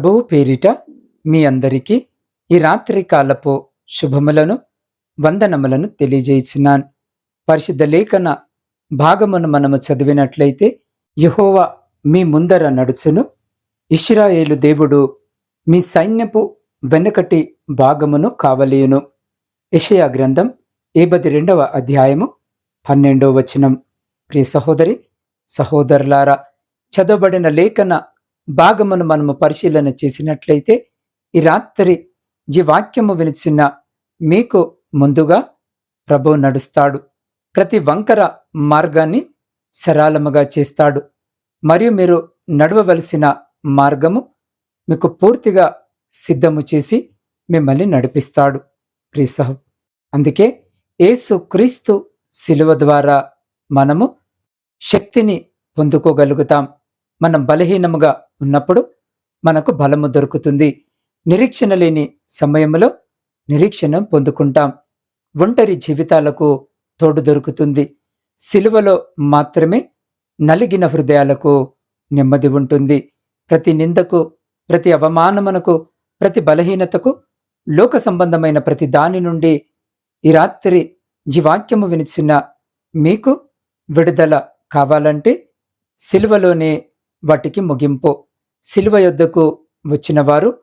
ప్రభువు పేరిట మీ అందరికీ ఈ రాత్రి కాలపు శుభములను వందనములను తెలియజేస్తున్నాను పరిశుద్ధ లేఖన భాగమును మనము చదివినట్లయితే యెహోవా మీ ముందర నడుచును. ఇష్రాయేలు దేవుడు మీ సైన్యపు వెనకటి భాగమును కావలేయును. యెషయా గ్రంథం ఏబది రెండవ అధ్యాయము పన్నెండవ వచనం. ప్రియ సహోదరి సహోదరులారా చదవబడిన లేఖన భాగమును మనము పరిశీలన చేసినట్లయితే ఈ రాత్రి ఈ వాక్యము వినిచిన మీకు ముందుగా ప్రభు నడుస్తాడు. ప్రతి వంకర మార్గాన్ని సరళముగా చేస్తాడు. మరియు మీరు నడవవలసిన మార్గము మీకు పూర్తిగా సిద్ధము చేసి మిమ్మల్ని నడిపిస్తాడు. ప్రిసహ. అందుకే యేసు క్రీస్తు శిలువ ద్వారా మనము శక్తిని పొందుకోగలుగుతాం. మనం బలహీనముగా ఉన్నప్పుడు మనకు బలము దొరుకుతుంది. నిరీక్షణ లేని సమయంలో నిరీక్షణ పొందుకుంటాం. ఒంటరి జీవితాలకు తోడు దొరుకుతుంది. సిలువలో మాత్రమే నలిగిన హృదయాలకు నెమ్మది ఉంటుంది. ప్రతి నిందకు ప్రతి అవమానమునకు ప్రతి బలహీనతకు లోక సంబంధమైన ప్రతి దాని నుండి ఈ రాత్రి జీవాక్యము వినిచిన మీకు విడుదల కావాలంటే సిలువలోనే వాటికి ముగింపు. శిలువ యొద్దకు వచ్చిన వారు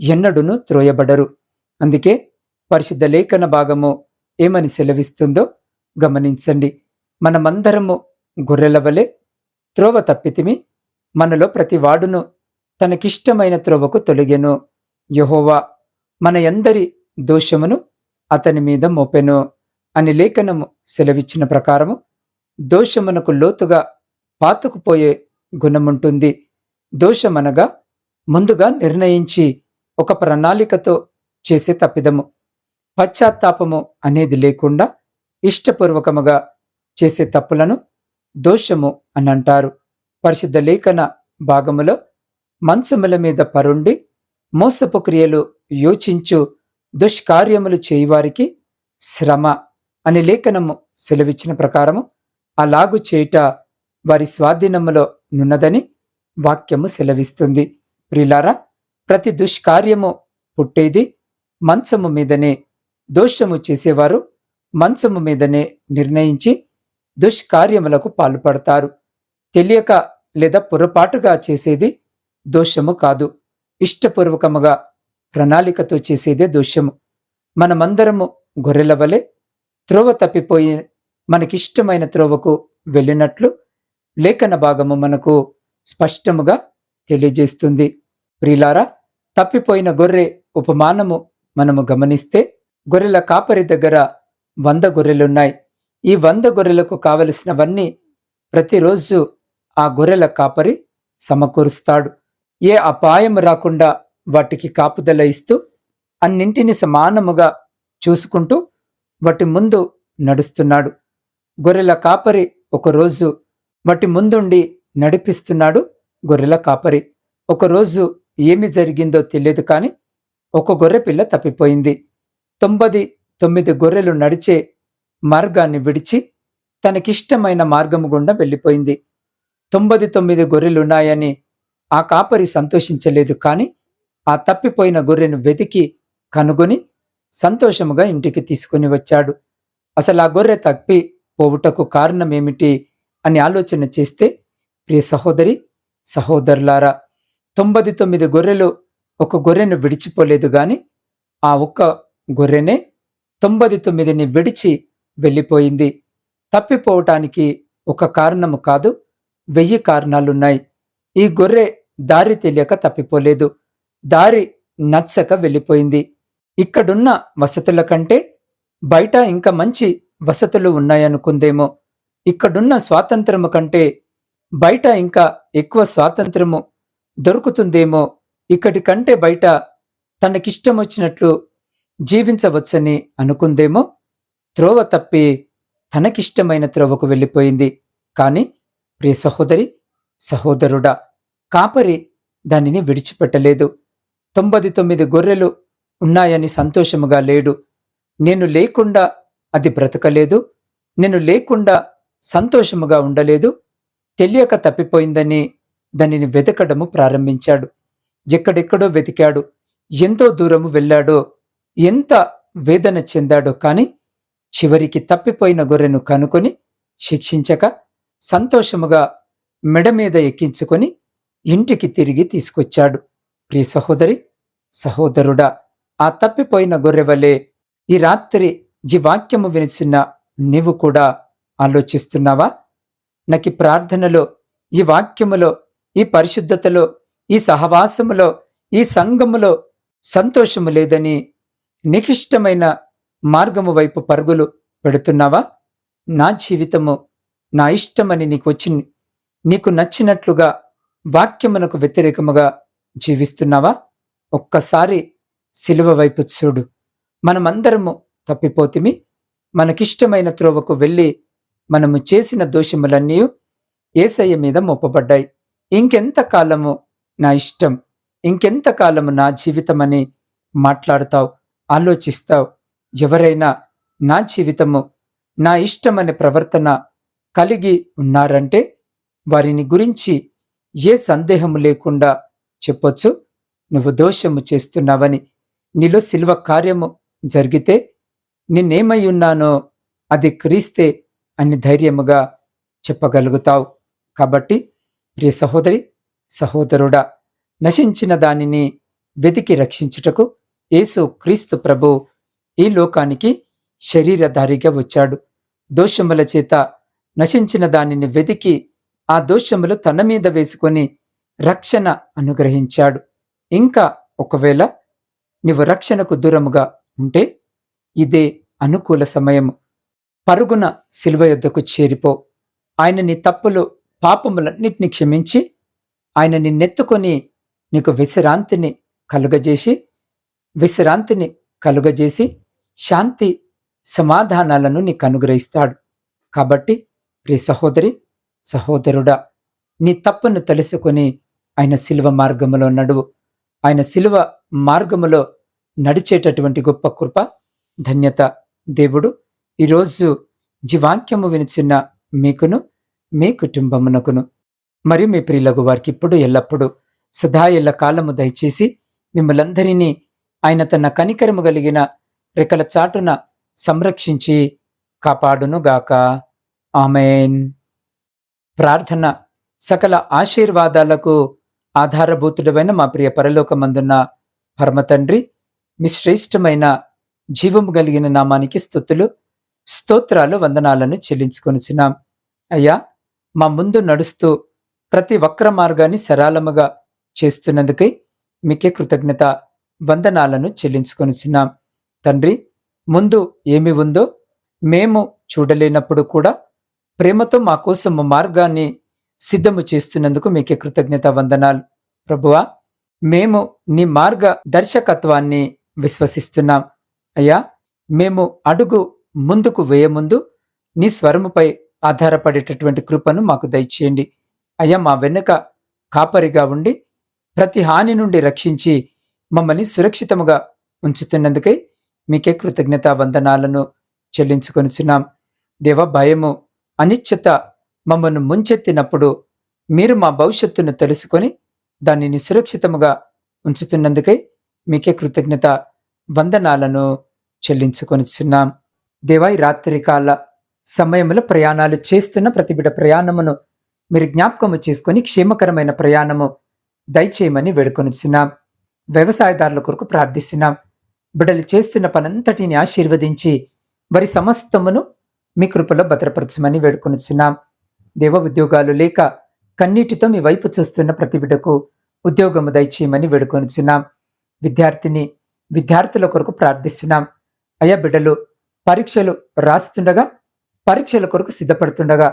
ఎన్నడూను త్రోయబడరు. అందుకే పరిశుద్ధ లేఖన భాగము ఏమని సెలవిస్తుందో గమనించండి. మనమందరము గొర్రెల వలె త్రోవ తప్పితిమి మనలో ప్రతి వాడును తనకిష్టమైన త్రోవకు తొలగెను. యహోవా మన ఎందరి దోషమును అతని మీద మోపెను అని లేఖనము సెలవిచ్చిన ప్రకారము దోషమునకు లోతుగా పాతుకుపోయే గుణముంటుంది. దోషమనగా ముందుగా నిర్ణయించి ఒక ప్రణాళికతో చేసే తప్పిదము. పశ్చాత్తాపము అనేది లేకుండా ఇష్టపూర్వకముగా చేసే తప్పులను దోషము అని అంటారు పరిశుద్ధ లేఖన భాగములో మంచముల మీద పరుండి మోసపు క్రియలు యోచించు దుష్కార్యములు చేయువారికి శ్రమ అని లేఖనము సెలవిచ్చిన ప్రకారము అలాగు చేయుట వారి స్వాధీనములో నున్నదని వాక్యము సెలవిస్తుంది. ప్రిలారా ప్రతి దుష్కార్యము పుట్టేది మంచము మీదనే. దోషము చేసేవారు మంచము మీదనే నిర్ణయించి దుష్కార్యములకు పాల్పడతారు. తెలియక లేదా పొరపాటుగా చేసేది దోషము కాదు. ఇష్టపూర్వకముగా ప్రణాళికతో చేసేదే దోషము. మనమందరము గొర్రెల వలె త్రోవ తప్పిపోయి మనకిష్టమైన త్రోవకు వెళ్ళినట్లు లేఖన భాగము మనకు స్పష్టముగా తెలియజేస్తుంది. ప్రిలారా తప్పిపోయిన గొర్రె ఉపమానము మనము గమనిస్తే గొర్రెల కాపరి దగ్గర వంద గొర్రెలున్నాయి. ఈ వంద గొర్రెలకు కావలసినవన్నీ ప్రతిరోజు ఆ గొర్రెల కాపరి సమకూరుస్తాడు. ఏ అపాయం రాకుండా వాటికి కాపుదల ఇస్తూ అన్నింటిని సమానముగా చూసుకుంటూ వాటి ముందు నడుస్తున్నాడు. గొర్రెల కాపరి ఒకరోజు వాటి ముందుండి నడిపిస్తున్నాడు గొర్రెల కాపరి. ఒకరోజు ఏమి జరిగిందో తెలియదు కానీ ఒక గొర్రె పిల్ల తప్పిపోయింది. తొంభది తొమ్మిది గొర్రెలు నడిచే మార్గాన్ని విడిచి తనకిష్టమైన మార్గము గుండా వెళ్ళిపోయింది. తొంభది తొమ్మిది గొర్రెలున్నాయని ఆ కాపరి సంతోషించలేదు కానీ ఆ తప్పిపోయిన గొర్రెను వెతికి కనుగొని సంతోషముగా ఇంటికి తీసుకుని వచ్చాడు. అసలు ఆ గొర్రె తప్పి పోవుటకు కారణమేమిటి అని ఆలోచన చేస్తే ప్రియ సహోదరి సహోదరులారా తొంభై తొమ్మిది గొర్రెలు ఒక గొర్రెను విడిచిపోలేదు గాని ఆ ఒక్క గొర్రెనే తొంభది తొమ్మిదిని విడిచి వెళ్ళిపోయింది. తప్పిపోవటానికి ఒక కారణము కాదు వెయ్యి కారణాలున్నాయి. ఈ గొర్రె దారి తెలియక తప్పిపోలేదు. దారి నచ్చక వెళ్ళిపోయింది. ఇక్కడున్న వసతుల కంటే బయట ఇంకా మంచి వసతులు ఉన్నాయనుకుందేమో. ఇక్కడున్న స్వాతంత్రము కంటే బయట ఇంకా ఎక్కువ స్వాతంత్రము దొరుకుతుందేమో ఇక్కడి కంటే బయట తనకిష్టం వచ్చినట్లు జీవించవచ్చని అనుకుందేమో? త్రోవ తప్పి తనకిష్టమైన త్రోవకు వెళ్ళిపోయింది. కాని ప్రియ సహోదరి సహోదరుడా కాపరి దానిని విడిచిపెట్టలేదు. తొంభై తొమ్మిది గొర్రెలు ఉన్నాయని సంతోషముగా లేడు. నేను లేకుండా అది బ్రతకలేదు. నేను లేకుండా సంతోషముగా ఉండలేదు. తెలియక తప్పిపోయిందని దానిని వెతకడము ప్రారంభించాడు. ఎక్కడెక్కడో వెతికాడు. ఎంతో దూరము వెళ్ళాడో ఎంత వేదన చెందాడో కాని చివరికి తప్పిపోయిన గొర్రెను కనుకొని శిక్షించక సంతోషముగా మెడ మీద ఎక్కించుకొని ఇంటికి తిరిగి తీసుకొచ్చాడు. ప్రియ సహోదరి సహోదరుడా ఆ తప్పిపోయిన గొర్రె వలె ఈ రాత్రి జీవాక్యము వినిచిన నీవు కూడా ఆలోచిస్తున్నావా? నాకు ప్రార్థనలో ఈ వాక్యములో ఈ పరిశుద్ధతలో ఈ సహవాసములో ఈ సంఘములో సంతోషము లేదని నికిష్టమైన మార్గము వైపు పరుగులు పెడుతున్నావా? నా జీవితము నా ఇష్టమని నీకు వచ్చింది నీకు నచ్చినట్లుగా వాక్యమునకు వ్యతిరేకముగా జీవిస్తున్నావా? ఒక్కసారి సిలువ వైపు చూడు. మనమందరము తప్పిపోతిమి. మనకిష్టమైన త్రోవకు వెళ్ళి మనము చేసిన దోషములన్నీ ఏసయ్య మీద మోపబడ్డాయి. ఇంకెంత కాలము నా ఇష్టం? ఇంకెంత కాలము నా జీవితమని మాట్లాడతావు? ఆలోచిస్తావు? ఎవరైనా నా జీవితము నా ఇష్టమనే ప్రవర్తన కలిగి ఉన్నారంటే వారిని గురించి ఏ సందేహము లేకుండా చెప్పొచ్చు. నువ్వు దోషము చేస్తున్నావని నీలో శిల్వ కార్యము జరిగితే నిన్నేమై ఉన్నానో అది క్రీస్తే అని ధైర్యముగా చెప్పగలుగుతావు. కాబట్టి ప్రియ సహోదరి సహోదరుడా నశించిన దానిని వెతికి రక్షించుటకు యేసు క్రీస్తు ప్రభు ఈ లోకానికి శరీరధారిగా వచ్చాడు. దోషముల చేత నశించిన దానిని వెతికి ఆ దోషములు తన మీద వేసుకొని రక్షణ అనుగ్రహించాడు. ఇంకా ఒకవేళ నీవు రక్షణకు దూరముగా ఉంటే ఇదే అనుకూల సమయము. పరుగున శిలువ యొద్దకు చేరిపో. ఆయన నీ తప్పులు పాపములన్నిటిని క్షమించి ఆయన నిన్నెత్తుకొని నీకు విశ్రాంతిని కలుగజేసి విశ్రాంతిని కలుగజేసి శాంతి సమాధానాలను నీకు అనుగ్రహిస్తాడు. కాబట్టి ప్రియ సహోదరి సహోదరుడా నీ తప్పును తెలుసుకొని ఆయన శిలువ మార్గములో నడువు. ఆయన శిలువ మార్గములో నడిచేటటువంటి గొప్ప కృప ధన్యత దేవుడు ఈరోజు జీవాక్యము వినిచిన్న మీకును మీ కుటుంబమునకును మరియు మీ ప్రియులకు వారికి ఇప్పుడు ఎల్లప్పుడూ సదా ఎల్ల కాలము దయచేసి మిమ్మలందరినీ ఆయన తన కనికరము కలిగిన రెక్కల చాటున సంరక్షించి కాపాడునుగాక. ఆమెన్. ప్రార్థన సకల ఆశీర్వాదాలకు ఆధారభూతుడమైన మా ప్రియ పరలోకమందున్న పరమతండ్రి మీ శ్రేష్టమైన జీవము కలిగిన నామానికి స్థుతులు. స్తోత్రాలు వందనాలను చెల్లించుకొనిచున్నాం. అయ్యా మా ముందు నడుస్తూ ప్రతి వక్ర మార్గాన్ని సరళముగా చేస్తున్నందుకై మీకే కృతజ్ఞత వందనాలను చెల్లించుకొనిచున్నాం. తండ్రి ముందు ఏమి ఉందో మేము చూడలేనప్పుడు కూడా ప్రేమతో మా కోసం మార్గాన్ని సిద్ధము చేస్తున్నందుకు మీకే కృతజ్ఞత వందనాలు. ప్రభువా మేము నీ మార్గ దర్శకత్వాన్ని విశ్వసిస్తున్నాం. అయ్యా మేము అడుగు ముందుకు వేయముందు నీ స్వరముపై ఆధారపడేటటువంటి కృపను మాకు దయచేయండి. అయ్యా మా వెనుక కాపరిగా ఉండి ప్రతి హాని నుండి రక్షించి మమ్మల్ని సురక్షితముగా ఉంచుతున్నందుకై మీకే కృతజ్ఞత వందనాలను చెల్లించుకొనిచున్నాం. దేవ భయము అనిశ్చిత మమ్మను ముంచెత్తినప్పుడు మీరు మా భవిష్యత్తును తెలుసుకొని దానిని సురక్షితముగా ఉంచుతున్నందుకై మీకే కృతజ్ఞత వందనాలను చెల్లించుకొనిచున్నాం. దేవాయి రాత్రికాల సమయంలో ప్రయాణాలు చేస్తున్న ప్రతి బిడ ప్రయాణమును మీరు జ్ఞాపకము చేసుకొని క్షేమకరమైన ప్రయాణము దయచేయమని వేడుకొనిచున్నాం. వ్యవసాయదారుల కొరకు ప్రార్థిస్తున్నాం. బిడలు చేస్తున్న పనంతటిని ఆశీర్వదించి వారి సమస్తమును మీ కృపలో భద్రపరచమని వేడుకొనిచున్నాం. దేవ ఉద్యోగాలు లేక కన్నీటితో మీ వైపు చూస్తున్న ప్రతి బిడకు ఉద్యోగము దయచేయమని వేడుకొనిచున్నాం. విద్యార్థిని విద్యార్థుల కొరకు ప్రార్థిస్తున్నాం. అయ్యా బిడ్డలు పరీక్షలు రాస్తుండగా పరీక్షల కొరకు సిద్ధపడుతుండగా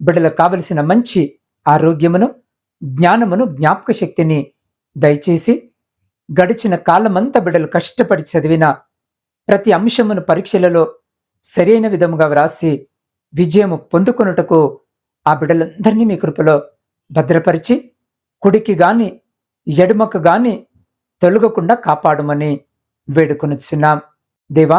బిడ్డలకు కావలసిన మంచి ఆరోగ్యమును జ్ఞానమును జ్ఞాపక శక్తిని దయచేసి గడిచిన కాలమంతా బిడ్డలు కష్టపడి చదివిన ప్రతి అంశమును పరీక్షలలో సరైన విధముగా వ్రాసి విజయము పొందుకొనుటకు ఆ బిడ్డలందరినీ మీ కృపలో భద్రపరిచి కుడికి గాని ఎడుమకు గాని తొలగకుండా కాపాడమని వేడుకొనుచున్నాం. దేవా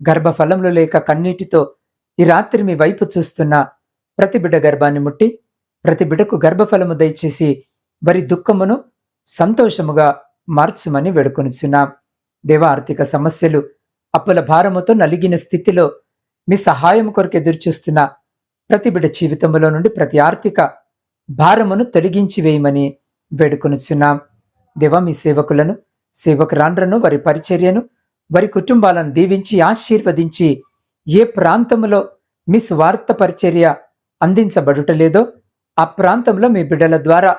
గర్భఫలంలో లేక కన్నీటితో ఈ రాత్రి మీ వైపు చూస్తున్న ప్రతి బిడ్డ గర్భాన్ని ముట్టి ప్రతి బిడ్డకు గర్భఫలము దయచేసి వారి దుఃఖమును సంతోషముగా మార్చుమని వేడుకొనిచున్నాం. దేవ ఆర్థిక సమస్యలు అప్పుల భారముతో నలిగిన స్థితిలో మీ సహాయం కొరకు ఎదురుచూస్తున్న ప్రతి బిడ్డ జీవితంలో నుండి ప్రతి ఆర్థిక భారమును తొలగించి వేయమని వేడుకొనుచున్నాం. దేవ మీ సేవకులను సేవకురాండ్రను వారి పరిచర్యను వారి కుటుంబాలను దీవించి ఆశీర్వదించి ఏ ప్రాంతంలో మీ స్వార్థ పరిచర్య అందించబడుటలేదో ఆ ప్రాంతంలో మీ బిడ్డల ద్వారా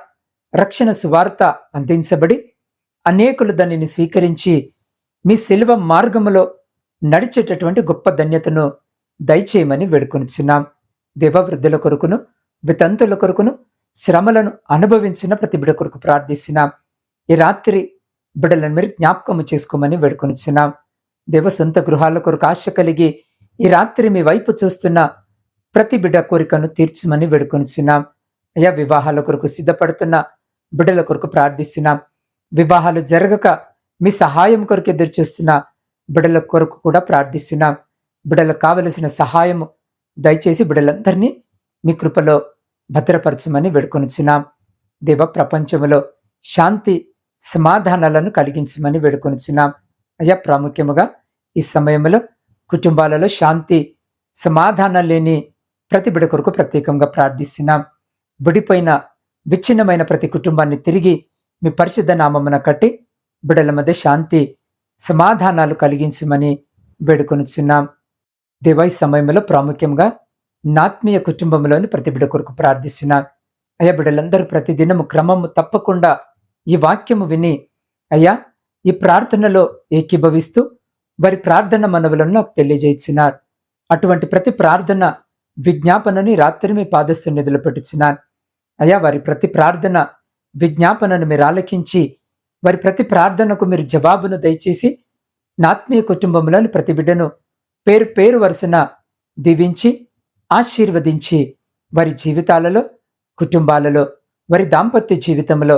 రక్షణ సువార్త అందించబడి అనేకులు దానిని స్వీకరించి మీ శిల్వ మార్గములో నడిచేటటువంటి గొప్ప ధన్యతను దయచేయమని వేడుకొనిచున్నాం. దేవవృద్ధుల కొరకును వితంతుల కొరకును శ్రమలను అనుభవించిన ప్రతి బిడ కొరకు ప్రార్థిస్తున్నాం. ఈ రాత్రి బిడ్డలను మీరు జ్ఞాపకము చేసుకోమని వేడుకొనిచున్నాం. దేవ సొంత గృహాల కొరకు ఆశ కలిగి ఈ రాత్రి మీ వైపు చూస్తున్న ప్రతి బిడ్డ కోరికను తీర్చమని వేడుకొనిచున్నాం. అయ్యా వివాహాల కొరకు సిద్ధపడుతున్న బిడ్డల కొరకు ప్రార్థిస్తున్నాం. వివాహాలు జరగక మీ సహాయం కొరకు ఎదురు చూస్తున్న బిడ్డల కొరకు కూడా ప్రార్థిస్తున్నాం. బిడ్డలకు కావలసిన సహాయము దయచేసి బిడ్డలందరినీ మీ కృపలో భద్రపరచమని వేడుకొనిచున్నాం. దేవ ప్రపంచంలో శాంతి సమాధానాలను కలిగించమని వేడుకొనిచున్నాం. అయ్యా ప్రాముఖ్యముగా ఈ సమయంలో కుటుంబాలలో శాంతి సమాధానం లేని ప్రతి బిడ కొరకు ప్రత్యేకంగా ప్రార్థిస్తున్నాం. విడిపోయిన విచ్ఛిన్నమైన ప్రతి కుటుంబాన్ని తిరిగి మీ పరిశుద్ధ నామమున కట్టి బిడల మధ్య శాంతి సమాధానాలు కలిగించమని వేడుకొనిచున్నాం. దేవాయి సమయంలో ప్రాముఖ్యంగా నాత్మీయ కుటుంబంలోని ప్రతి బిడ కొరకు ప్రార్థిస్తున్నాం. అయ్యా బిడ్డలందరూ ప్రతిదినము క్రమము తప్పకుండా ఈ వాక్యము విని అయ్యా ఈ ప్రార్థనలో ఏకీభవిస్తూ వారి ప్రార్థన మనవులను నాకు తెలియజేయించినారు అటువంటి ప్రతి ప్రార్థన విజ్ఞాపనని రాత్రి మీ పాదస్సన్నిధిలో పెట్టుచున్నాను అయ్యా వారి ప్రతి ప్రార్థన విజ్ఞాపనను మీరు ఆలకించి వారి ప్రతి ప్రార్థనకు మీరు జవాబును దయచేసి నాత్మీయ కుటుంబంలోని ప్రతి బిడ్డను పేరు పేరు వరుసన దీవించి ఆశీర్వదించి వారి జీవితాలలో కుటుంబాలలో వారి దాంపత్య జీవితంలో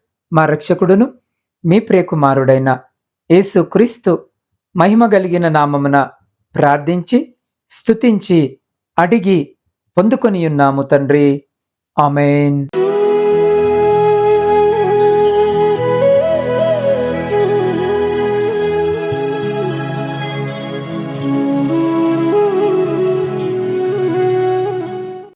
మా రక్షకుడును మీ ప్రియకుమారుడైన యేసుక్రీస్తు మహిమ కలిగిన నామమున ప్రార్థించి స్తుతించి అడిగి పొందుకొని ఉన్నాము తండ్రి. ఆమెన్.